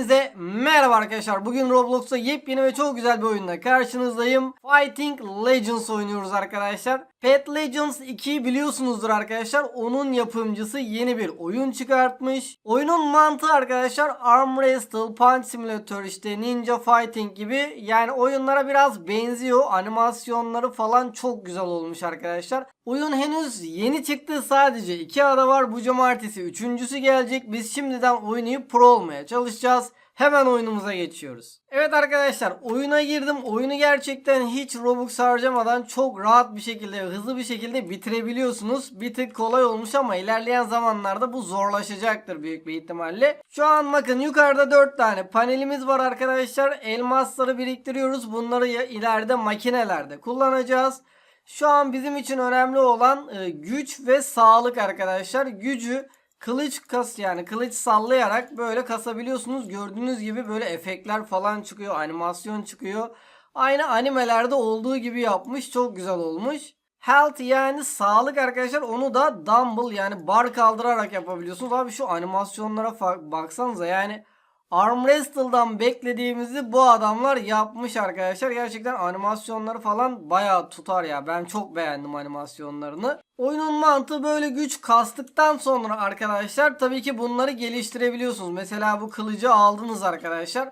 Hepinize merhaba arkadaşlar. Bugün Roblox'ta yepyeni ve çok güzel bir oyunla karşınızdayım. Fighting Legends oynuyoruz arkadaşlar. Pet Legends 2'yi biliyorsunuzdur arkadaşlar. Onun yapımcısı yeni bir oyun çıkartmış. Oyunun mantığı arkadaşlar Arm Wrestle, Punch Simulator işte Ninja Fighting gibi yani oyunlara biraz benziyor. Animasyonları falan çok güzel olmuş arkadaşlar. Oyun henüz yeni çıktı. Sadece iki ada var. Bu cumartesi üçüncüsü gelecek. Biz şimdiden oynayıp pro olmaya çalışacağız. Hemen oyunumuza geçiyoruz. Evet arkadaşlar oyuna girdim. Oyunu gerçekten hiç Robux harcamadan çok rahat bir şekilde hızlı bir şekilde bitirebiliyorsunuz. Bir tık kolay olmuş ama ilerleyen zamanlarda bu zorlaşacaktır büyük bir ihtimalle. Şu an bakın yukarıda 4 tane panelimiz var arkadaşlar. Elmasları biriktiriyoruz. Bunları ileride makinelerde kullanacağız. Şu an bizim için önemli olan e, güç ve sağlık arkadaşlar. Gücü kılıç kas yani kılıç sallayarak böyle kasabiliyorsunuz. Gördüğünüz gibi böyle efektler falan çıkıyor, animasyon çıkıyor. Aynı animelerde olduğu gibi yapmış. Çok güzel olmuş. Health yani sağlık arkadaşlar onu da dumbbell yani bar kaldırarak yapabiliyorsunuz. Abi şu animasyonlara baksanıza yani Arm Wrestle'dan beklediğimizi bu adamlar yapmış arkadaşlar. Gerçekten animasyonları falan bayağı tutar ya. Ben çok beğendim animasyonlarını. Oyunun mantığı böyle güç kastıktan sonra arkadaşlar tabii ki bunları geliştirebiliyorsunuz. Mesela bu kılıcı aldınız arkadaşlar.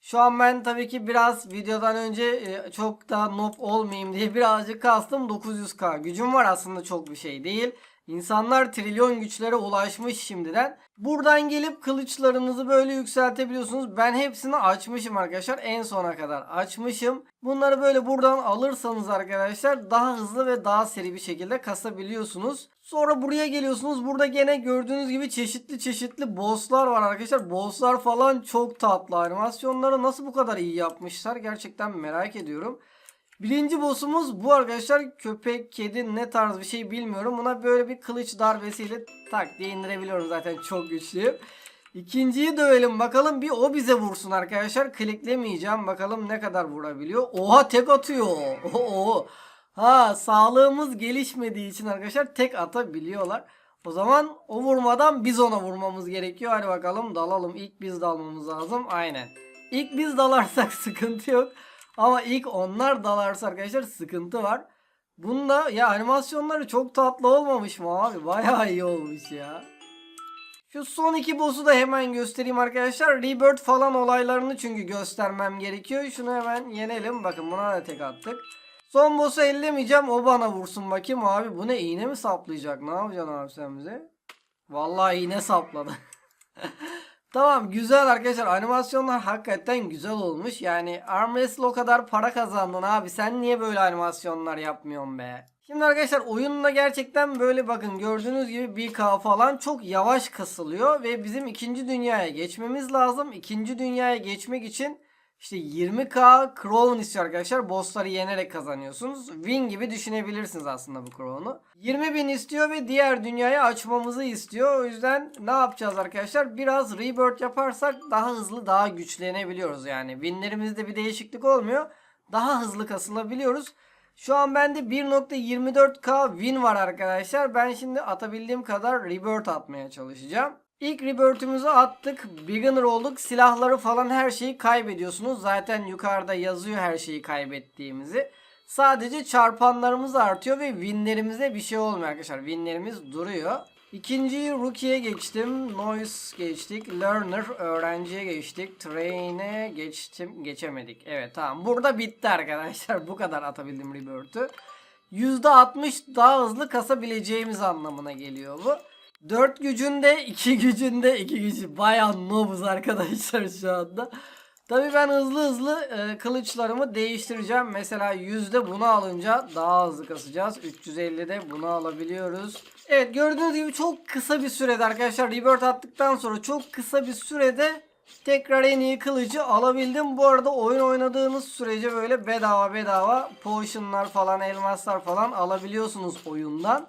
Şu an ben tabii ki biraz videodan önce e, çok da noob olmayayım diye birazcık kastım 900k. Gücüm var aslında çok bir şey değil. İnsanlar trilyon güçlere ulaşmış şimdiden. Buradan gelip kılıçlarınızı böyle yükseltebiliyorsunuz. Ben hepsini açmışım arkadaşlar. En sona kadar açmışım. Bunları böyle buradan alırsanız arkadaşlar daha hızlı ve daha seri bir şekilde kasabiliyorsunuz. Sonra buraya geliyorsunuz. Burada gene gördüğünüz gibi çeşitli çeşitli bosslar var arkadaşlar. Bosslar falan çok tatlı. Animasyonları nasıl bu kadar iyi yapmışlar gerçekten merak ediyorum. Birinci boss'umuz bu arkadaşlar köpek, kedi ne tarz bir şey bilmiyorum. Buna böyle bir kılıç darbesiyle tak diye indirebiliyorum zaten çok güçlü. İkinciyi dövelim bakalım bir o bize vursun arkadaşlar. Kliklemeyeceğim bakalım ne kadar vurabiliyor. Oha tek atıyor. Oo. Ha sağlığımız gelişmediği için arkadaşlar tek atabiliyorlar. O zaman o vurmadan biz ona vurmamız gerekiyor. Hadi bakalım dalalım. İlk biz dalmamız lazım. Aynen. İlk biz dalarsak sıkıntı yok. Ama ilk onlar dalarsa arkadaşlar sıkıntı var. Bunda ya animasyonları çok tatlı olmamış mı abi? Bayağı iyi olmuş ya. Şu son iki boss'u da hemen göstereyim arkadaşlar. Rebirth falan olaylarını çünkü göstermem gerekiyor. Şunu hemen yenelim. Bakın buna da tek attık. Son boss'u ellemeyeceğim. O bana vursun bakayım abi. Bu ne iğne mi saplayacak? Ne yapacaksın abi sen bize? Vallahi iğne sapladı. Tamam güzel arkadaşlar animasyonlar hakikaten güzel olmuş. Yani Arm Wrestle o kadar para kazandın abi sen niye böyle animasyonlar yapmıyorsun be? Şimdi arkadaşlar oyunla gerçekten böyle bakın gördüğünüz gibi 1K falan çok yavaş kasılıyor ve bizim ikinci dünyaya geçmemiz lazım. İkinci dünyaya geçmek için işte 20k crown istiyor arkadaşlar. Bossları yenerek kazanıyorsunuz. Win gibi düşünebilirsiniz aslında bu crown'u. 20.000 istiyor ve diğer dünyayı açmamızı istiyor. O yüzden ne yapacağız arkadaşlar? Biraz rebirth yaparsak daha hızlı daha güçlenebiliyoruz yani. Winlerimizde bir değişiklik olmuyor. Daha hızlı kasılabiliyoruz. Şu an bende 1.24k win var arkadaşlar. Ben şimdi atabildiğim kadar rebirth atmaya çalışacağım. İlk rebirth'ümüzü attık. Beginner olduk. Silahları falan her şeyi kaybediyorsunuz. Zaten yukarıda yazıyor her şeyi kaybettiğimizi. Sadece çarpanlarımız artıyor ve winlerimize bir şey olmuyor arkadaşlar. Winlerimiz duruyor. İkinciyi Rookie'ye geçtim. Noise geçtik. Learner öğrenciye geçtik. Train'e geçtim. Geçemedik. Evet tamam. Burada bitti arkadaşlar. Bu kadar atabildim rebirth'ü. %60 daha hızlı kasabileceğimiz anlamına geliyor bu. 4 gücünde 2 gücünde 2 gücü. Bayağı noobuz arkadaşlar şu anda. Tabi ben hızlı hızlı e, kılıçlarımı değiştireceğim. Mesela yüzde bunu alınca daha hızlı kasacağız. 350'de bunu alabiliyoruz. Evet gördüğünüz gibi çok kısa bir sürede arkadaşlar rebirth attıktan sonra çok kısa bir sürede tekrar en iyi kılıcı alabildim. Bu arada oyun oynadığınız sürece böyle bedava bedava potionlar falan elmaslar falan alabiliyorsunuz oyundan.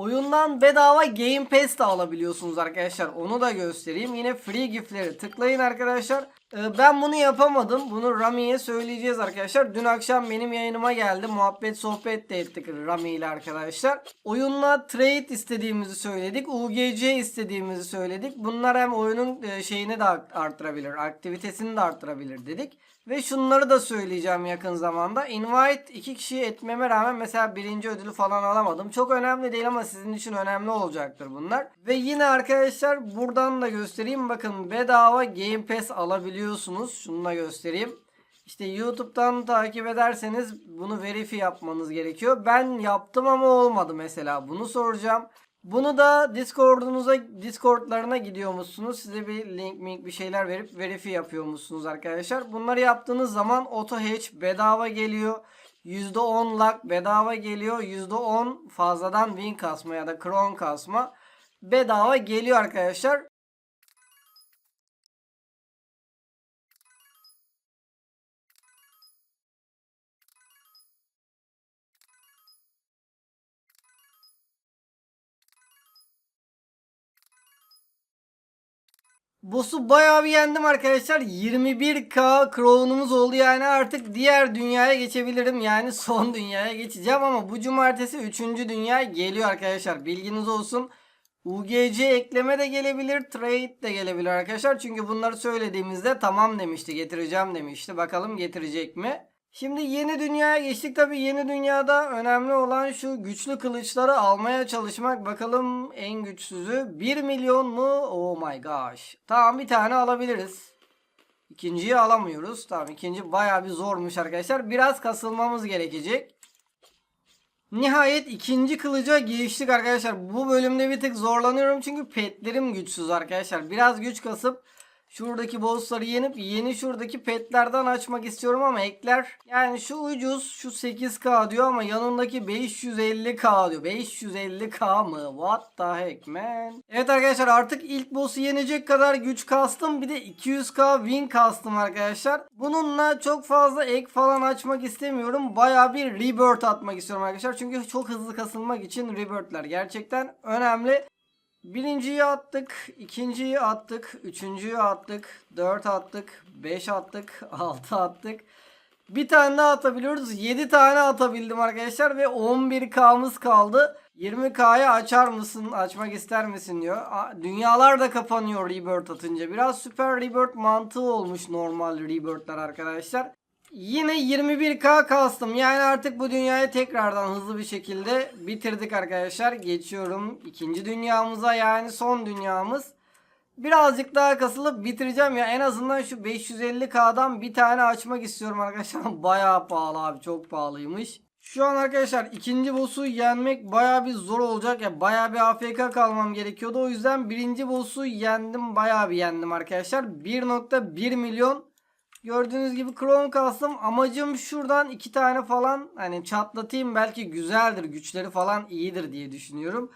Oyundan bedava Game Pass de alabiliyorsunuz arkadaşlar. Onu da göstereyim. Yine free gift'leri tıklayın arkadaşlar. Ee, Ben bunu yapamadım. Bunu Rami'ye söyleyeceğiz arkadaşlar. Dün akşam benim yayınıma geldi. Muhabbet sohbet de ettik Rami ile arkadaşlar. Oyunla trade istediğimizi söyledik. UGC istediğimizi söyledik. Bunlar hem oyunun e, şeyini de arttırabilir. Aktivitesini de arttırabilir dedik. Ve şunları da söyleyeceğim yakın zamanda. Invite iki kişiyi etmeme rağmen mesela birinci ödülü falan alamadım. Çok önemli değil ama sizin için önemli olacaktır bunlar. Ve yine arkadaşlar buradan da göstereyim. Bakın bedava Game Pass alabiliyorsunuz. Şunu da göstereyim. İşte YouTube'dan takip ederseniz bunu verifi yapmanız gerekiyor. Ben yaptım ama olmadı mesela. Bunu soracağım. Bunu da Discord'unuza Discord'larına gidiyormuşsunuz. Size bir link mink bir şeyler verip verifi yapıyormuşsunuz arkadaşlar. Bunları yaptığınız zaman auto hatch bedava geliyor. %10 luck bedava geliyor. %10 fazladan win kasma ya da kron kasma bedava geliyor arkadaşlar. Boss'u bayağı bir yendim arkadaşlar. 21k crown'umuz oldu yani artık diğer dünyaya geçebilirim. Yani son dünyaya geçeceğim ama bu cumartesi 3. dünya geliyor arkadaşlar. Bilginiz olsun. UGC ekleme de gelebilir, trade de gelebilir arkadaşlar. Çünkü bunları söylediğimizde tamam demişti, getireceğim demişti. Bakalım getirecek mi? Şimdi yeni dünyaya geçtik. Tabi yeni dünyada önemli olan şu güçlü kılıçları almaya çalışmak. Bakalım en güçsüzü 1 milyon mu? Oh my gosh. Tamam bir tane alabiliriz. İkinciyi alamıyoruz. Tamam ikinci baya bir zormuş arkadaşlar. Biraz kasılmamız gerekecek. Nihayet ikinci kılıca geçtik arkadaşlar. Bu bölümde bir tık zorlanıyorum çünkü petlerim güçsüz arkadaşlar. Biraz güç kasıp şuradaki bossları yenip yeni şuradaki petlerden açmak istiyorum ama ekler yani şu ucuz şu 8k diyor ama yanındaki 550k diyor. 550k mı? What the heck man? Evet arkadaşlar artık ilk boss'u yenecek kadar güç kastım. Bir de 200k win kastım arkadaşlar. Bununla çok fazla ek falan açmak istemiyorum. Baya bir rebirth atmak istiyorum arkadaşlar. Çünkü çok hızlı kasılmak için rebirth'ler gerçekten önemli. Birinciyi attık, ikinciyi attık, üçüncüyü attık, dört attık, beş attık, altı attık. Bir tane daha atabiliyoruz. 7 tane atabildim arkadaşlar ve 11K'mız kaldı. 20K'ya açar mısın, açmak ister misin diyor. Dünyalar da kapanıyor Rebirth atınca. Biraz süper Rebirth mantığı olmuş normal Rebirth'ler arkadaşlar. Yine 21k kastım. Yani artık bu dünyayı tekrardan hızlı bir şekilde bitirdik arkadaşlar. Geçiyorum ikinci dünyamıza yani son dünyamız. Birazcık daha kasılıp bitireceğim ya. En azından şu 550k'dan bir tane açmak istiyorum arkadaşlar. Bayağı pahalı abi. Çok pahalıymış. Şu an arkadaşlar ikinci boss'u yenmek bayağı bir zor olacak. Ya bayağı bir AFK kalmam gerekiyordu. O yüzden birinci boss'u yendim. Bayağı bir yendim arkadaşlar. 1.1 milyon Gördüğünüz gibi Chrome kastım. Amacım şuradan iki tane falan hani çatlatayım belki güzeldir. Güçleri falan iyidir diye düşünüyorum.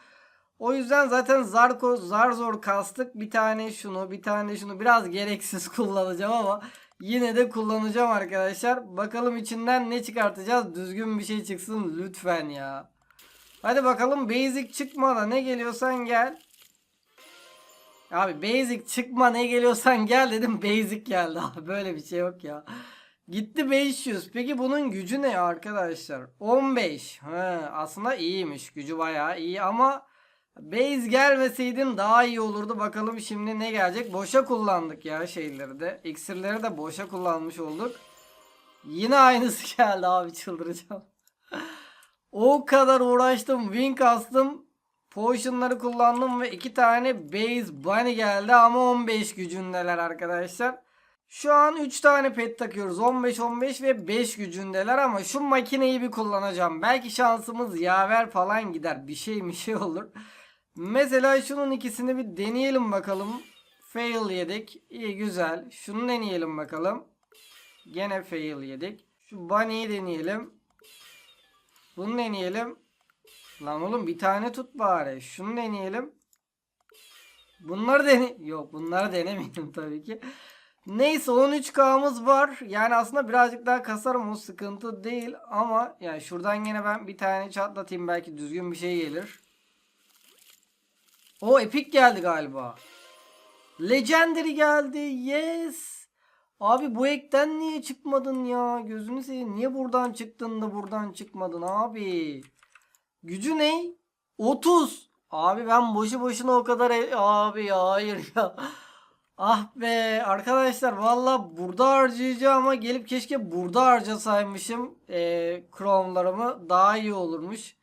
O yüzden zaten zar, zar zor kastık. Bir tane şunu bir tane şunu biraz gereksiz kullanacağım ama yine de kullanacağım arkadaşlar. Bakalım içinden ne çıkartacağız. Düzgün bir şey çıksın lütfen ya. Hadi bakalım basic çıkma da ne geliyorsan gel. Abi basic çıkma ne geliyorsan gel dedim basic geldi abi böyle bir şey yok ya. Gitti 500. Peki bunun gücü ne arkadaşlar? 15. He, aslında iyiymiş. Gücü bayağı iyi ama base gelmeseydin daha iyi olurdu. Bakalım şimdi ne gelecek? Boşa kullandık ya şeyleri de. İksirleri de boşa kullanmış olduk. Yine aynısı geldi abi çıldıracağım. o kadar uğraştım. Win kastım. Potion'ları kullandım ve iki tane base bunny geldi ama 15 gücündeler arkadaşlar. Şu an 3 tane pet takıyoruz. 15 15 ve 5 gücündeler ama şu makineyi bir kullanacağım. Belki şansımız yaver falan gider. Bir şey bir şey olur. Mesela şunun ikisini bir deneyelim bakalım. Fail yedik. İyi güzel. Şunu deneyelim bakalım. Gene fail yedik. Şu bunny'yi deneyelim. Bunu deneyelim. Lan oğlum bir tane tut bari. Şunu deneyelim. Bunları dene... Yok bunları denemeyelim tabii ki. Neyse 13K'mız var. Yani aslında birazcık daha kasarım o sıkıntı değil. Ama yani şuradan yine ben bir tane çatlatayım. Belki düzgün bir şey gelir. O epic geldi galiba. Legendary geldi. Yes. Abi bu ekten niye çıkmadın ya? Gözünü seveyim. Niye buradan çıktın da buradan çıkmadın abi? Gücü ne? 30. Abi ben boşu boşuna o kadar e- abi ya hayır ya. Ah be arkadaşlar valla burada harcayacağım ama gelip keşke burada harcasaymışım eee Chrome'larımı daha iyi olurmuş.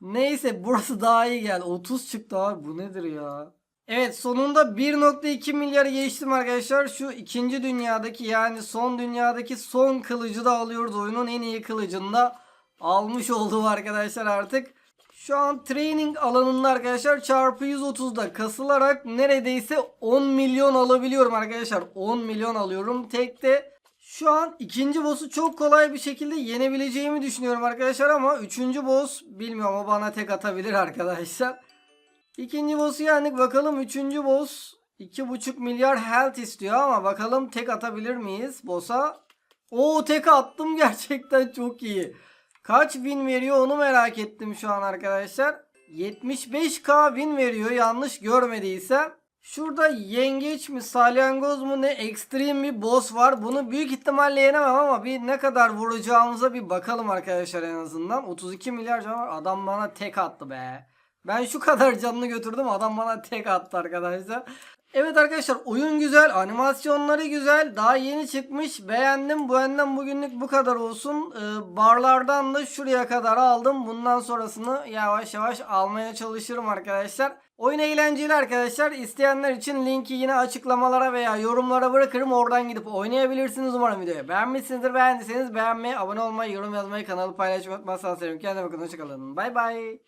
Neyse burası daha iyi geldi. 30 çıktı abi bu nedir ya? Evet sonunda 1.2 milyarı geçtim arkadaşlar. Şu ikinci dünyadaki yani son dünyadaki son kılıcı da alıyoruz. Oyunun en iyi kılıcını da almış oldum arkadaşlar artık. Şu an training alanında arkadaşlar çarpı 130'da kasılarak neredeyse 10 milyon alabiliyorum arkadaşlar. 10 milyon alıyorum tekte. Şu an ikinci boss'u çok kolay bir şekilde yenebileceğimi düşünüyorum arkadaşlar ama üçüncü boss bilmiyorum o bana tek atabilir arkadaşlar. İkinci boss'u yendik bakalım üçüncü boss 2.5 milyar health istiyor ama bakalım tek atabilir miyiz boss'a? Oo tek attım gerçekten çok iyi. Kaç win veriyor onu merak ettim şu an arkadaşlar. 75k win veriyor yanlış görmediysem. Şurada yengeç mi salyangoz mu ne ekstrem bir boss var. Bunu büyük ihtimalle yenemem ama bir ne kadar vuracağımıza bir bakalım arkadaşlar en azından. 32 milyar can. Adam bana tek attı be. Ben şu kadar canını götürdüm adam bana tek attı arkadaşlar. Evet arkadaşlar oyun güzel, animasyonları güzel, daha yeni çıkmış, beğendim. Bu benden bugünlük bu kadar olsun. Ee, barlardan da şuraya kadar aldım. Bundan sonrasını yavaş yavaş almaya çalışırım arkadaşlar. Oyun eğlenceli arkadaşlar. İsteyenler için linki yine açıklamalara veya yorumlara bırakırım. Oradan gidip oynayabilirsiniz. Umarım videoyu beğenmişsinizdir. Beğendiyseniz beğenmeyi, abone olmayı, yorum yazmayı, kanalı paylaşmayı unutmazsanız sevinirim. Kendine bakın. Hoşçakalın. Bay bay.